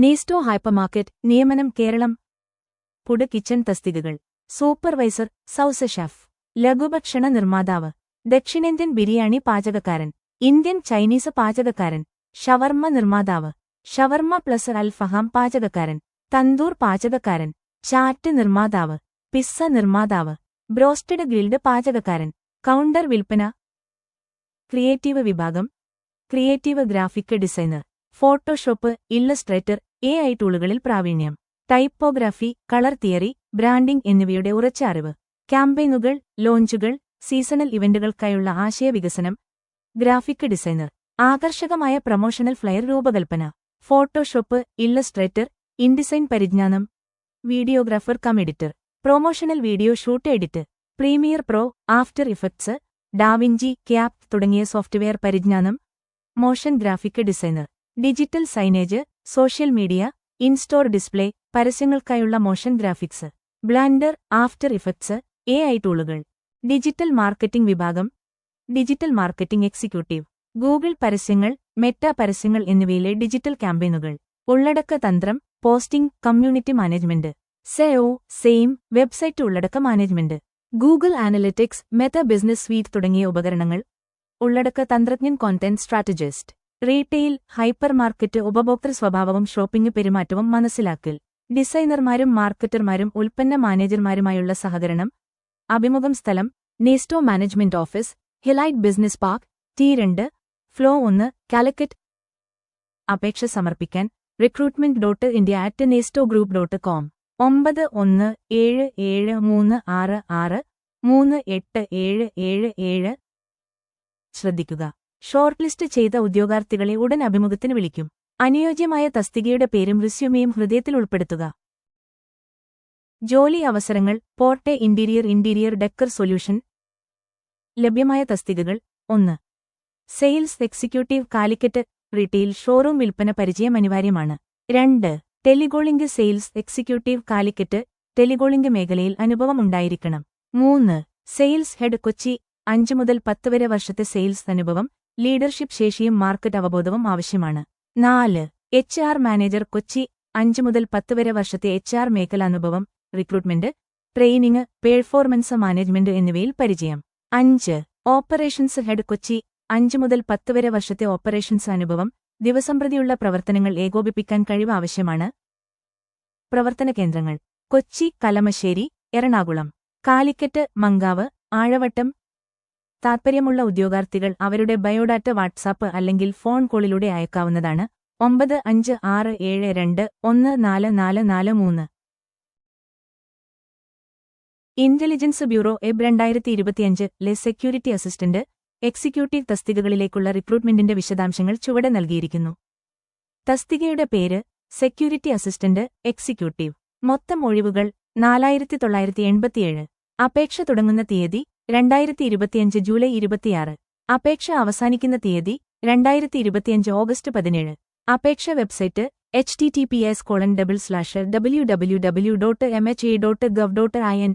നീസ്റ്റോ hypermarket നിയമനം Keralam. പുട് kitchen തസ്തികകൾ. Supervisor sous chef. ലഘുഭക്ഷണ നിർമ്മാതാവ്. ദക്ഷിണേന്ത്യൻ ബിരിയാണി പാചകക്കാരൻ. ഇന്ത്യൻ ചൈനീസ് പാചകക്കാരൻ. ഷവർമ്മ നിർമ്മാതാവ്. ഷവർമ്മ പ്ലസ് അൽഫഹാം പാചകക്കാരൻ. തന്തൂർ പാചകക്കാരൻ. ചാറ്റ് നിർമ്മാതാവ്. പിസ്സ നിർമ്മാതാവ്. ബ്രോസ്റ്റഡ് ഗ്രിൽഡ് പാചകക്കാരൻ. കൗണ്ടർ വിൽപ്പന. ക്രിയേറ്റീവ് വിഭാഗം. Creative graphic designer. Photoshop Illustrator A I ടൂളുകളിൽ പ്രാവീണ്യം. ടൈപ്പോഗ്രാഫി കളർ തിയറി ബ്രാൻഡിംഗ് എന്നിവയുടെ ഉറച്ച അറിവ്. ക്യാമ്പയിനുകൾ ലോഞ്ചുകൾ സീസണൽ ഇവന്റുകൾക്കായുള്ള ആശയവികസനം. Graphic designer. ആകർഷകമായ പ്രൊമോഷണൽ ഫ്ലയർ രൂപകൽപ്പന. ഫോട്ടോഷോപ്പ് ഇല്ലസ്ട്രേറ്റർ ഇൻഡിസൈൻ പരിജ്ഞാനം. Videographer cum editor. Promotional video shoot edit. Premiere Pro After Effects DaVinci cap തുടങ്ങിയ സോഫ്റ്റ്വെയർ പരിജ്ഞാനം. Motion graphic designer. Digital signage social media in store display പരസ്യങ്ങൾക്കായുള്ള motion graphics Blender After Effects A I ടൂളുകൾ digital marketing വിഭാഗം digital marketing executive Google പരസ്യങ്ങൾ Meta പരസ്യങ്ങൾ എന്നിവയിലെ digital ക്യാമ്പയിനുകൾ ഉള്ളടക്ക തന്ത്രം posting community management SEO SEM website ഉള്ളടക്ക management Google Analytics Meta business suite തുടങ്ങിയ ഉപകരണങ്ങൾ ഉള്ളടക്ക തന്ത്രജ്ഞൻ കോntent സ്ട്രാറ്റജിസ്റ്റ്. റീറ്റെയിൽ ഹൈപ്പർമാർക്കറ്റ് ഉപഭോക്തൃ സ്വഭാവവും ഷോപ്പിംഗ് പെരുമാറ്റവും മനസ്സിലാക്കൽ. ഡിസൈനർമാരും മാർക്കറ്റർമാരും ഉൽപ്പന്ന മാനേജർമാരുമായുള്ള സഹകരണം. അഭിമുഖം സ്ഥലം Nesto management office HiLITE business park T രണ്ട് ഫ്ലോ ഒന്ന് കാലിക്കറ്റ്. അപേക്ഷ സമർപ്പിക്കാൻ recruitment dot India at Nesto group dot com ഒമ്പത് ഒന്ന് ഏഴ് ഏഴ് മൂന്ന് ആറ് ആറ് മൂന്ന് എട്ട് ഏഴ് ഏഴ് ഏഴ്. ശ്രദ്ധിക്കുക. ഷോർട്ട് ലിസ്റ്റ് ചെയ്ത ഉദ്യോഗാർത്ഥികളെ ഉടൻ അഭിമുഖത്തിന് വിളിക്കും. അനുയോജ്യമായ തസ്തികയുടെ പേരും റിസ്യൂമിയും ഹൃദയത്തിൽ ഉൾപ്പെടുത്തുക. ജോലി അവസരങ്ങൾ Porte interior interior decor solution. ലഭ്യമായ തസ്തികകൾ ഒന്ന്. Sales executive Calicut retail showroom വിൽപ്പന പരിചയം അനിവാര്യമാണ്. രണ്ട്. Telecalling sales executive Calicut telecalling മേഖലയിൽ അനുഭവം ഉണ്ടായിരിക്കണം. മൂന്ന്. സെയിൽസ് ഹെഡ് കൊച്ചി അഞ്ചു മുതൽ പത്ത് വരെ വർഷത്തെ സെയിൽസ് അനുഭവം. ലീഡർഷിപ്പ് ശേഷിയും മാർക്കറ്റ് അവബോധവും ആവശ്യമാണ്. നാല് എച്ച് ആർ മാനേജർ കൊച്ചി അഞ്ച് മുതൽ പത്ത് വരെ വർഷത്തെ എച്ച് ആർ മേഖല അനുഭവം റിക്രൂട്ട്മെന്റ് ട്രെയിനിങ് പെർഫോർമൻസ് മാനേജ്മെന്റ് എന്നിവയിൽ പരിചയം. അഞ്ച് ഓപ്പറേഷൻസ് ഹെഡ് കൊച്ചി അഞ്ച് മുതൽ പത്ത് വരെ വർഷത്തെ ഓപ്പറേഷൻസ് അനുഭവം ദിവസംപ്രതിയുള്ള പ്രവർത്തനങ്ങൾ ഏകോപിപ്പിക്കാൻ കഴിവ് ആവശ്യമാണ്. പ്രവർത്തന കേന്ദ്രങ്ങൾ കൊച്ചി കലമശ്ശേരി എറണാകുളം കാലിക്കറ്റ് മങ്കാവ് ആഴവട്ടം താൽപ്പര്യമുള്ള ഉദ്യോഗാർത്ഥികൾ അവരുടെ ബയോഡാറ്റ വാട്സാപ്പ് അല്ലെങ്കിൽ ഫോൺ കോളിലൂടെ അയക്കാവുന്നതാണ്. ഒമ്പത് അഞ്ച് ആറ് ഏഴ് രണ്ട് ഒന്ന് നാല് നാല് നാല് മൂന്ന്. ഇന്റലിജൻസ് ബ്യൂറോ എബ് രണ്ടായിരത്തി ഇരുപത്തിയഞ്ച് ലെ സെക്യൂരിറ്റി അസിസ്റ്റന്റ് എക്സിക്യൂട്ടീവ് തസ്തികകളിലേക്കുള്ള റിക്രൂട്ട്മെന്റിന്റെ വിശദാംശങ്ങൾ ചുവടെ നൽകിയിരിക്കുന്നു. തസ്തികയുടെ പേര് സെക്യൂരിറ്റി അസിസ്റ്റന്റ് എക്സിക്യൂട്ടീവ്. മൊത്തം ഒഴിവുകൾ നാലായിരത്തി തൊള്ളായിരത്തി എൺപത്തിയേഴ്. അപേക്ഷ തുടങ്ങുന്ന തീയതി രണ്ടായിരത്തി ഇരുപത്തിയഞ്ച് ജൂലൈ ഇരുപത്തിയാറ്. അപേക്ഷ അവസാനിക്കുന്ന തീയതി രണ്ടായിരത്തി ഇരുപത്തിയഞ്ച് ഓഗസ്റ്റ് പതിനേഴ്. അപേക്ഷ website H T T P S colon double slash W W W dot M H A dot gov dot I N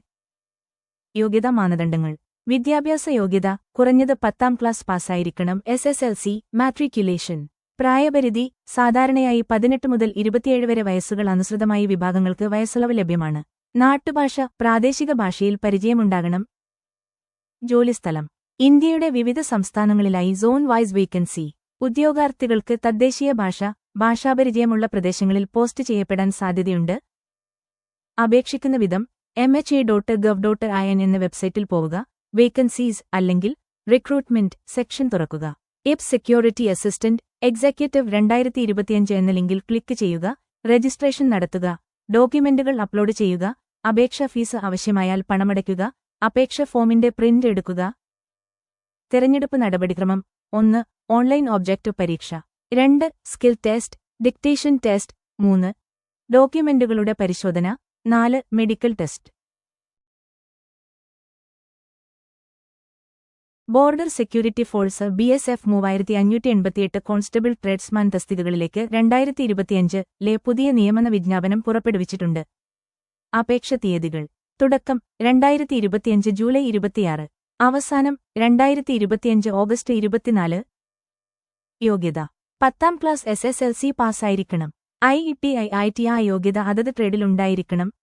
യോഗ്യതാ മാനദണ്ഡങ്ങൾ. വിദ്യാഭ്യാസ യോഗ്യത കുറഞ്ഞത് പത്താം class പാസ്സായിരിക്കണം. S S L C matriculation പ്രായപരിധി സാധാരണയായി പതിനെട്ട് മുതൽ ഇരുപത്തിയേഴ് വരെ വയസ്സുകൾ അനുസൃതമായി വിഭാഗങ്ങൾക്ക് വയസ്സുളവ് ലഭ്യമാണ്. നാട്ടുഭാഷ പ്രാദേശിക ഭാഷയിൽ പരിചയമുണ്ടാകണം. ജോലിസ്ഥലം. ഇന്ത്യയുടെ വിവിധ സംസ്ഥാനങ്ങളിലായി സോൺ വൈസ് വേക്കൻസി ഉദ്യോഗാർത്ഥികൾക്ക് തദ്ദേശീയ ഭാഷ ഭാഷാപരിചയമുള്ള പ്രദേശങ്ങളിൽ പോസ്റ്റ് ചെയ്യപ്പെടാൻ സാധ്യതയുണ്ട്. അപേക്ഷിക്കുന്ന വിധം M H A dot gov dot I N എന്ന വെബ്സൈറ്റിൽ പോവുക. വേക്കൻസീസ് അല്ലെങ്കിൽ റിക്രൂട്ട്മെന്റ് സെക്ഷൻ തുറക്കുക. എപ് സെക്യൂരിറ്റി അസിസ്റ്റന്റ് എക്സിക്യൂട്ടീവ് രണ്ടായിരത്തി ഇരുപത്തിയഞ്ച് എന്ന ലിങ്കിൽ ക്ലിക്ക് ചെയ്യുക. രജിസ്ട്രേഷൻ നടത്തുക. ഡോക്യുമെന്റുകൾ അപ്ലോഡ് ചെയ്യുക. അപേക്ഷാ ഫീസ് ആവശ്യമായാൽ പണമടയ്ക്കുക. അപേക്ഷ ഫോമിന്റെ പ്രിന്റ് എടുക്കുക. തിരഞ്ഞെടുപ്പ് നടപടിക്രമം ഒന്ന് ഓൺലൈൻ ഒബ്ജക്റ്റ് പരീക്ഷ. രണ്ട് സ്കിൽ ടെസ്റ്റ് ഡിക്റ്റേഷൻ ടെസ്റ്റ്. മൂന്ന് ഡോക്യുമെന്റുകളുടെ പരിശോധന. നാല് medical test. Border security force B S F മൂവായിരത്തി അഞ്ഞൂറ്റി എൺപത്തിയെട്ട് കോൺസ്റ്റബിൾ ട്രേഡ്സ്മാൻ തസ്തികകളിലേക്ക് രണ്ടായിരത്തി ഇരുപത്തിയഞ്ച് ലെ പുതിയ നിയമന വിജ്ഞാപനം പുറപ്പെടുവിച്ചിട്ടുണ്ട്. അപേക്ഷ തീയതികൾ. തുടക്കം രണ്ടായിരത്തി ഇരുപത്തിയഞ്ച് ജൂലൈ ഇരുപത്തിയാറ്. അവസാനം രണ്ടായിരത്തി ഇരുപത്തിയഞ്ച് ഓഗസ്റ്റ് ഇരുപത്തിനാല്. യോഗ്യത. പത്താം class S S L C പാസ്സായിരിക്കണം. I E T I I T ആ യോഗ്യത അതത് ട്രേഡിലുണ്ടായിരിക്കണം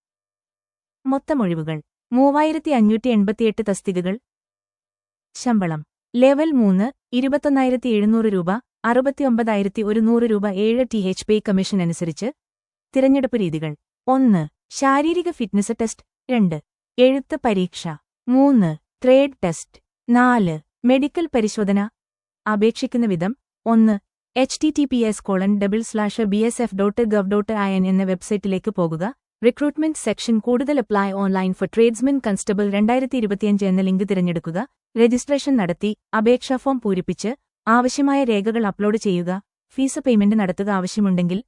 മൊത്തമൊഴിവുകൾ മൂവായിരത്തി അഞ്ഞൂറ്റി എൺപത്തിയെട്ട് തസ്തികകൾ. ശമ്പളം. ലെവൽ മൂന്ന് ഇരുപത്തൊന്നായിരത്തി എഴുന്നൂറ് രൂപ അറുപത്തിയൊമ്പതായിരത്തി ഒരുന്നൂറ് രൂപ ഏഴ് ടി എച്ച് പേ കമ്മീഷൻ അനുസരിച്ച് തിരഞ്ഞെടുപ്പ് രീതികൾ. ഒന്ന് ശാരീരിക ഫിറ്റ്നസ് ടെസ്റ്റ്. രണ്ട്. എഴുത്ത് പരീക്ഷ. മൂന്ന്. Trade test. നാല്. മെഡിക്കൽ പരിശോധന. അപേക്ഷിക്കുന്ന വിധം ഒന്ന്. H T T P S colon double slash B S F dot gov dot I N എന്ന വെബ്സൈറ്റിലേക്ക് പോകുക. റിക്രൂട്ട്മെന്റ് സെക്ഷൻ കൂടുതൽ apply online for tradesmen constable രണ്ടായിരത്തി ഇരുപത്തിയഞ്ച് എന്ന ലിങ്ക് തിരഞ്ഞെടുക്കുക. രജിസ്ട്രേഷൻ നടത്തി. അപേക്ഷാ ഫോം പൂരിപ്പിച്ച്. ആവശ്യമായ രേഖകൾ അപ്ലോഡ് ചെയ്യുക. ഫീസ് പേയ്മെന്റ് നടത്തുക ആവശ്യമുണ്ടെങ്കിൽ.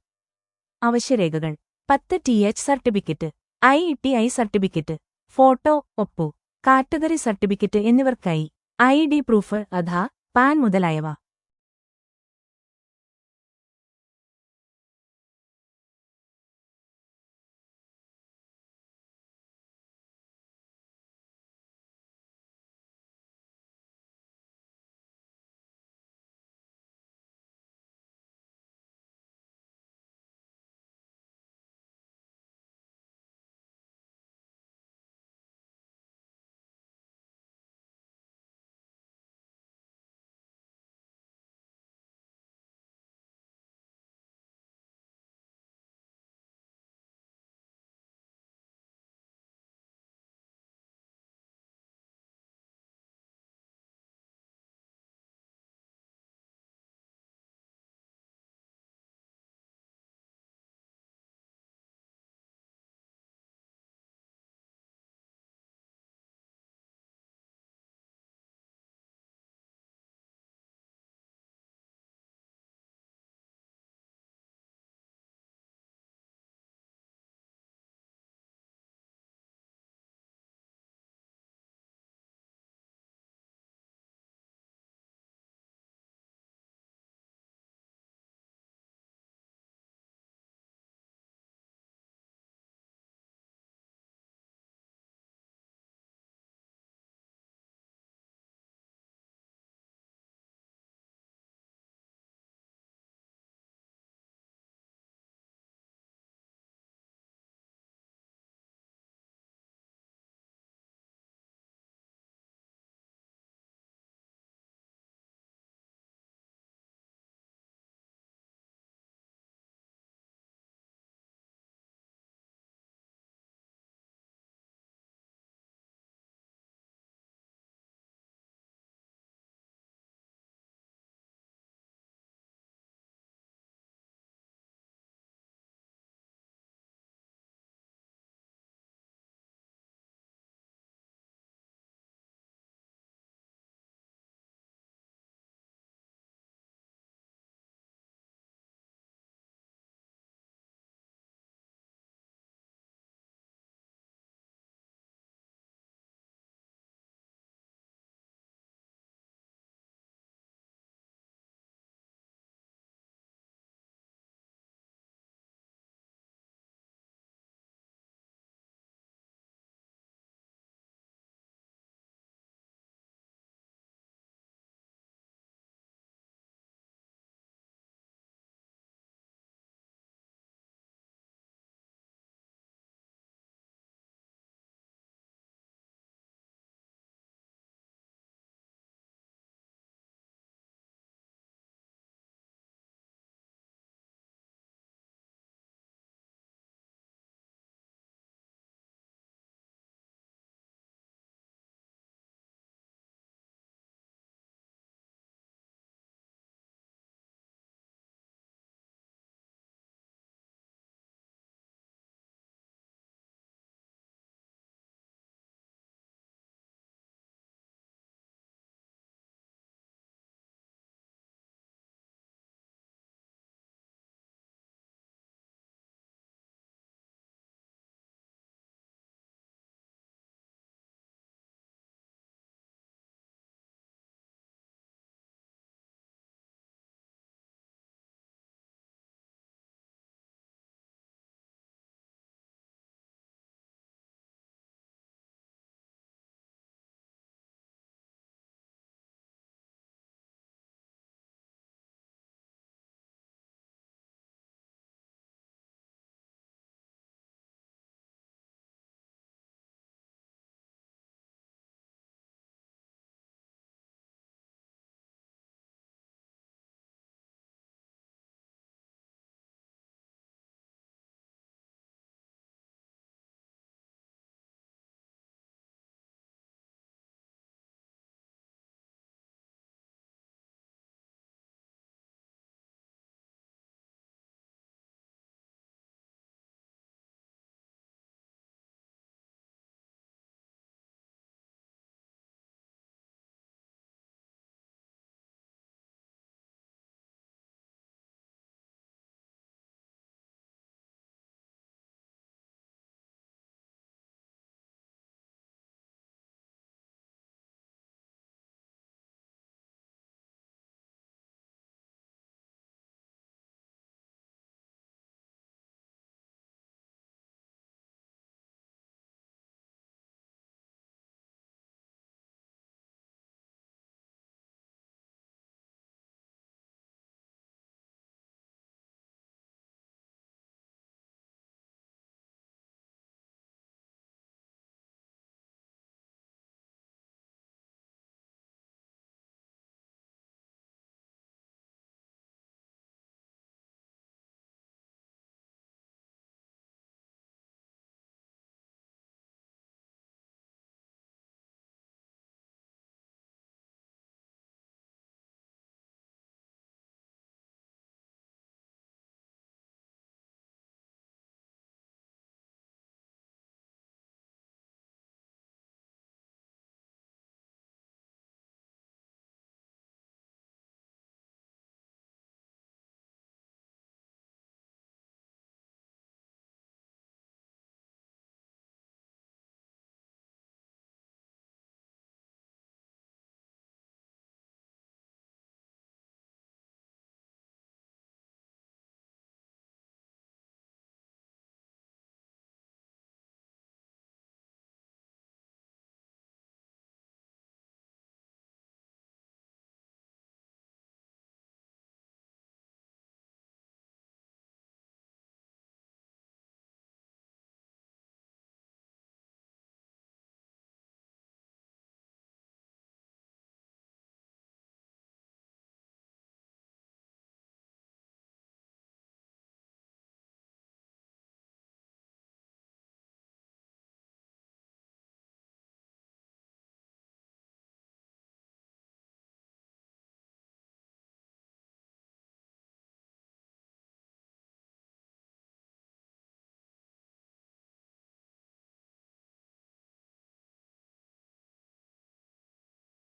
അവശ്യരേഖകൾ പത്ത് T H certificate I T I certificate photo ഒപ്പു കാറ്റഗറി സർട്ടിഫിക്കറ്റ് എന്നിവർക്കായി ഐ ഡി പ്രൂഫ് അഥാ പാൻ മുതലായവ.